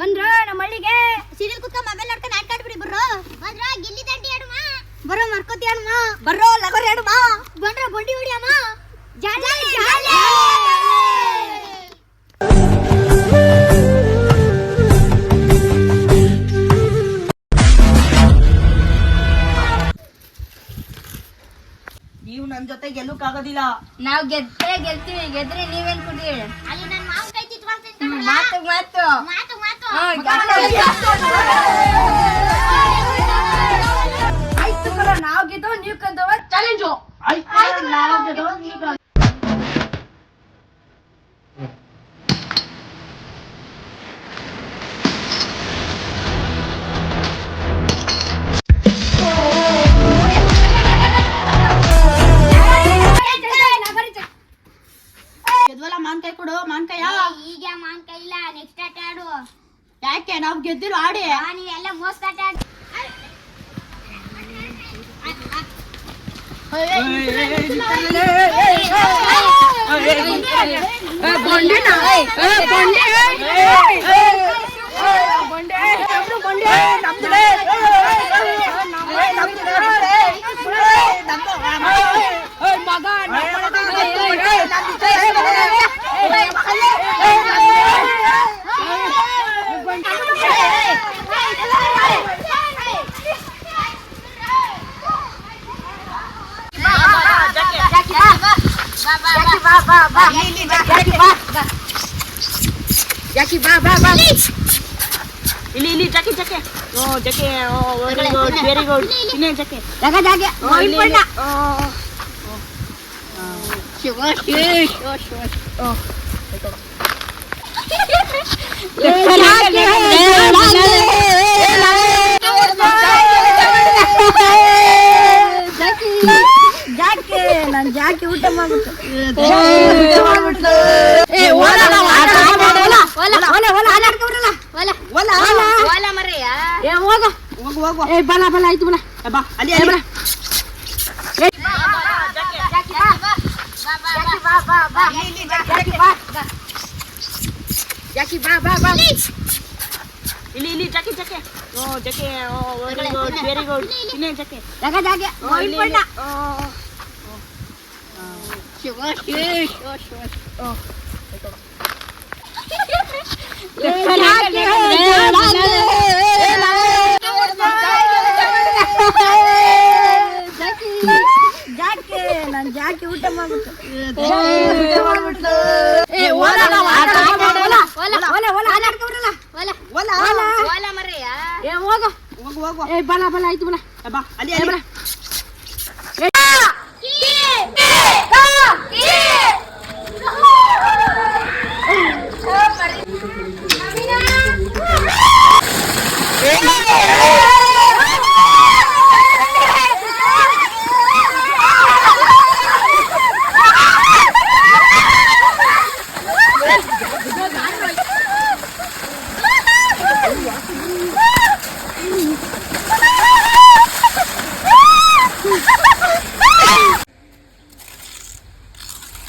ಬಂದ್ರ ನಮ್ಮ ಹಳ್ಳಿಗೆ. ಸೀರಿಯಲ್ ಕುತ್ಕೊಂಡ್ ಮೊಬೈಲ್ ನೋಡ್ಕೊಂಡು ಆಟ ಆಡ್ಬಿಡಿ ಬರ್ರೋ ಬಂದ್ರ ಗಿಲ್ಲಿ ದಂಡಿ ಆಡುಮ. ಬರೋ ಮರ್ಕೋತಿ ಅಣ್ಣ ಬರ್ರೋ ಲಗೋರಿ ಆಡುಮ. ಬಂದ್ರ ಬಂಡಿ ಹೊಡಿಯಮ್ಮ ಜಾಲಿ ಜಾಲಿ ನೀವು ನನ್ ಜೊತೆ ಗೆಲ್ಲಕ್ಕಾಗೋದಿಲ್ಲ ನಾವ್ ಗೆದ್ದೆ ಗೆಲ್ತೀವಿ. ಗೆದ್ರೆ ನೀವೇನ್ ಕುಡಿ? ಅಲ್ಲಿ ನನ್ನ ಮಾತು ಕೈ ಚಿತ್ಕೊಳ್ತೀನಿ ಮಾತು ಮಾತು. ಮಾತು ಆಯ್ತು ಕಲ ನಾವ್ ಗೆದ್ದವ ನೀವ್ ಕಂದವ ಚಾಲೆಂಜು ಗೆದ್ವಲ್ಲ गोंडी ना ಯಾಕಿ ಬಾ ಬಾ ಬಾ ಇಲ್ಲಿ ಇಲ್ಲಿ ಜಕ್ಕೆ ಜಕ್ಕೆ ಓ ಜಕ್ಕೆ ಓ ವೆರಿ ಗುಡ್ ವೆರಿ ಗುಡ್ ಇನ್ನೇ ಜಕ್ಕೆ ಜಾಗ ಜಾಗ ಓ, ಇಲ್ಲಿ, ಇಲ್ಲಿ. ಓ, ಜಾಕೆ ನಾನ್ Jackie ಊಟ ಮಾಡ್ಬಿಟ್ಟು ಬಲ ಬಲ ಆಯ್ತು ಬಲ ಬಾ ಅಲ್ಲಿ ಬಲ ಜಾಕಿ ಬಾ ಬಾ ಬಾ ಇಲ್ಲಿ ಇಲ್ಲಿ ಜಕ್ಕೆ ಜಕ್ಕೆ ಓ ಜಕ್ಕೆ ಓ ವೆರಿ ಗುಡ್ ವೆರಿ ಗುಡ್ ಇನ್ನೇ ಜಕ್ಕೆ ಜಾಗ ಜಾಗ ಓ, ಇಲ್ಲಿ, ಇಲ್ಲಿ. ಓ, ಜಾಕೆ ಊಟ ಮಾಡ್ಬಿಟ್ಟು ಬಲ ಬಲ ಆಯ್ತು ಬಲ. ಬಾ ಅಲ್ಲಿ ಅಲ್ಲಿ.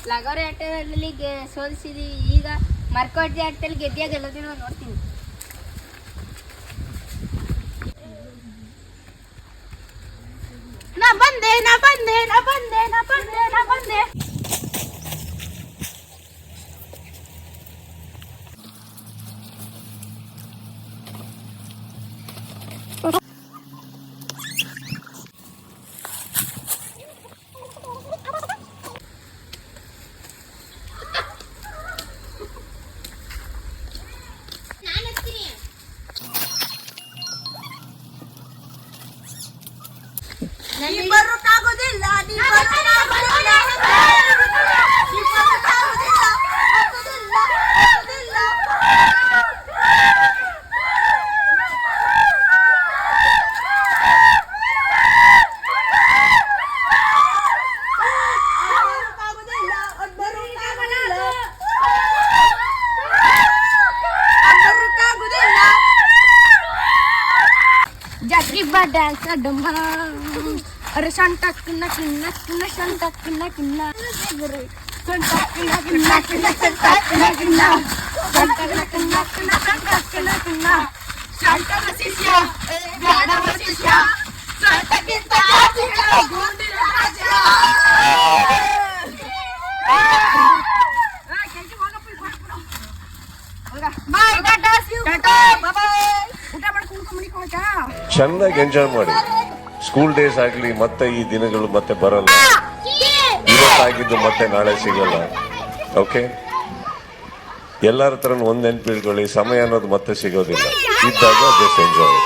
ಲಗೋರಿ ಆಟದಲ್ಲಿ ಗೆ- ಸೋಲಿಸಿದಿ. ಈಗ ಮರ್ಕೋಟಿ ಆಟದಲ್ಲಿ ಗೆದ್ದಿಯ ಗೆಲ್ಲೋದಿನ ನೋಡ್ತೀನಿ. ನಾ ಬಂದೆ ನಾ ಬಂದೆ ನಾ ಬಂದೆ ನಾ ಬಂದೆ ನಾ ಬಂದೆ. ನೀ ಬರೋಕ್ಕಾಗೋದಿಲ್ಲ ನೀ ಬರೋಕ್ಕಾಗೋದಿಲ್ಲ. ನೀ ಬರೋಕ್ಕಾಗೋದಿಲ್ಲ. ಆಗೋದಿಲ್ಲ, ಆಗೋದಿಲ್ಲ. ಬರೋಕ್ಕಾಗೋದಿಲ್ಲ, ಅದ್ ಬರೋಕ್ಕಾಗೋದಿಲ್ಲ. ಅದ್ ಬರೋಕ್ಕಾಗೋದಿಲ್ಲ. ಜಾತ್ರಿ ಬಾ ಡ್ಯಾನ್ಸ್ ಡಮ್ಮ ಅರೆ ಸೊಂಟ ಕಿನ್ನ ಕಿನ್ನ ಕಿನ್ನ ಸೊಂಟ ಕಿನ್ನ ಕಿನ್ನ ಸೊಂಟ ಕಿನ್ನ ಕಿನ್ನ ಕಿನ್ನ ಸೊಂಟ ಕಿನ್ನ ಕಿನ್ನ ಸೊಂಟ ಕಿನ್ನ ಕಿನ್ನ ಕಿನ್ನ ಸೊಂಟ ಕಿನ್ನ ಕಿನ್ನ ಶಂಕರ ಶಿಷ್ಯ ಏ ಬ್ಯಾಡವ ಶಿಷ್ಯ ಶಂಟಕ್ಕಿಂತ ಜಾಸ್ತಿ ಹೇಳ ಗುಂಡಿನ ರಾಜ ಬಾಯ್ ಟಾಟಾ ಟಾಟಾ ಬಾಯ್ ಊಟ ಮಾಡ್ಕೊಂಡು ಮನಿಗೆ ಹೋಗಾ ಚೆನ್ನಾಗಿ ಎಂಜಾಯ್ ಮಾಡಿ ಸ್ಕೂಲ್ ಡೇಸ್ ಆಗಲಿ ಮತ್ತೆ ಈ ದಿನಗಳು ಮತ್ತೆ ಬರಲ್ಲ. ಇವತ್ತಾಗಿದ್ದು ಮತ್ತೆ ನಾಳೆ ಸಿಗಲ್ಲ. ಓಕೆ ಎಲ್ಲರ ಹತ್ರ ಒಂದು ನೆನ್ಪಿಟ್ಕೊಳ್ಳಿ, ಸಮಯ ಅನ್ನೋದು ಮತ್ತೆ ಸಿಗೋದಿಲ್ಲ. ಇದ್ದಾಗ ಜಸ್ಟ್ ಎಂಜಾಯ್